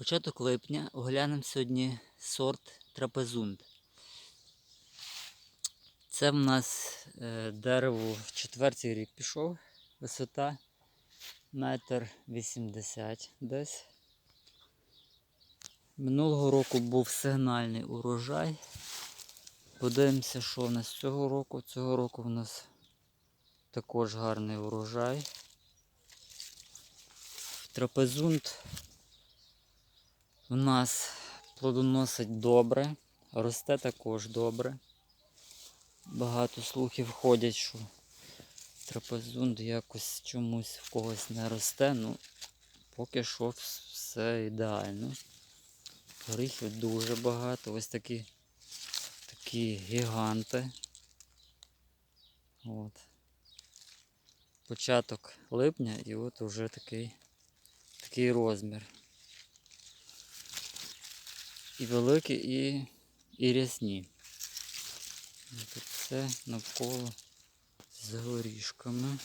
Початок липня оглянемо сьогодні сорт трапезунд. Це в нас е, дерево в четвертий рік пішов. Висота метр вісімдесят десь. Минулого року був сигнальний урожай. Подивимося, що в нас цього року. Цього року в нас також гарний урожай. Трапезунд в нас плодоносить добре, росте також добре. Багато слухів ходять, що трапезунд якось чомусь в когось не росте. Ну, поки що все ідеально. Горіхів дуже багато. Ось такі, такі гіганти. От. Початок липня і от уже такий, такий розмір. І великі, і, і рясні. Тут все навколо з горішками.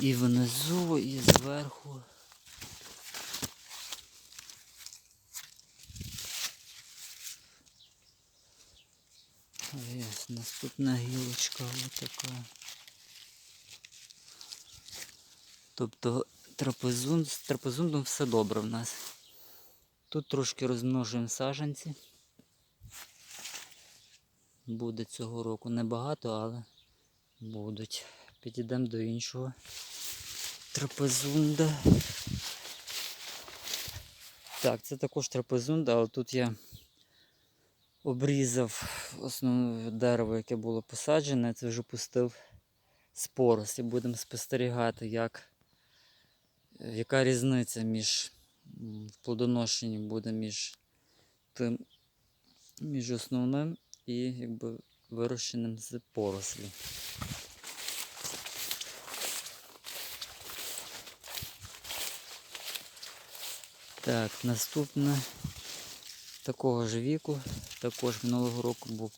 І внизу, і зверху. Ось наступна гілочка отака. Тобто трапезунд, з трапезундом все добре в нас. Тут трошки розмножуємо саджанці. Буде цього року небагато, але будуть. Підійдемо до іншого трапезунда. Так, це також трапезунда, але тут я обрізав основне дерево, яке було посаджене, це вже пустив спорос. І будемо спостерігати, як, яка різниця між в плодоношенні буде між тим, між основним і якби вирощеним з порослі. Так, наступне такого ж віку. Також минулого року був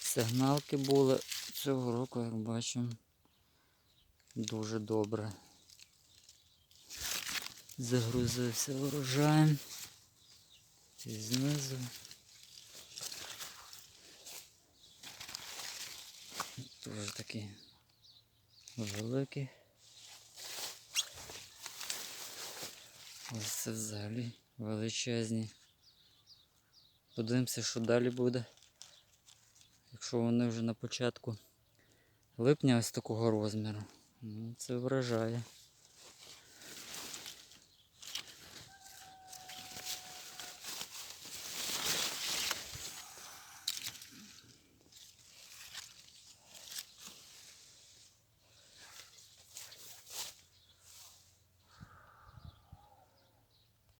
сигналки були. Цього року, як бачимо, дуже добре. Загрузився урожаєм. І знизу. Дуже такі великі. Ось це взагалі величезні. Подивимося, що далі буде. Якщо вони вже на початку липня ось такого розміру. Ну, це вражає.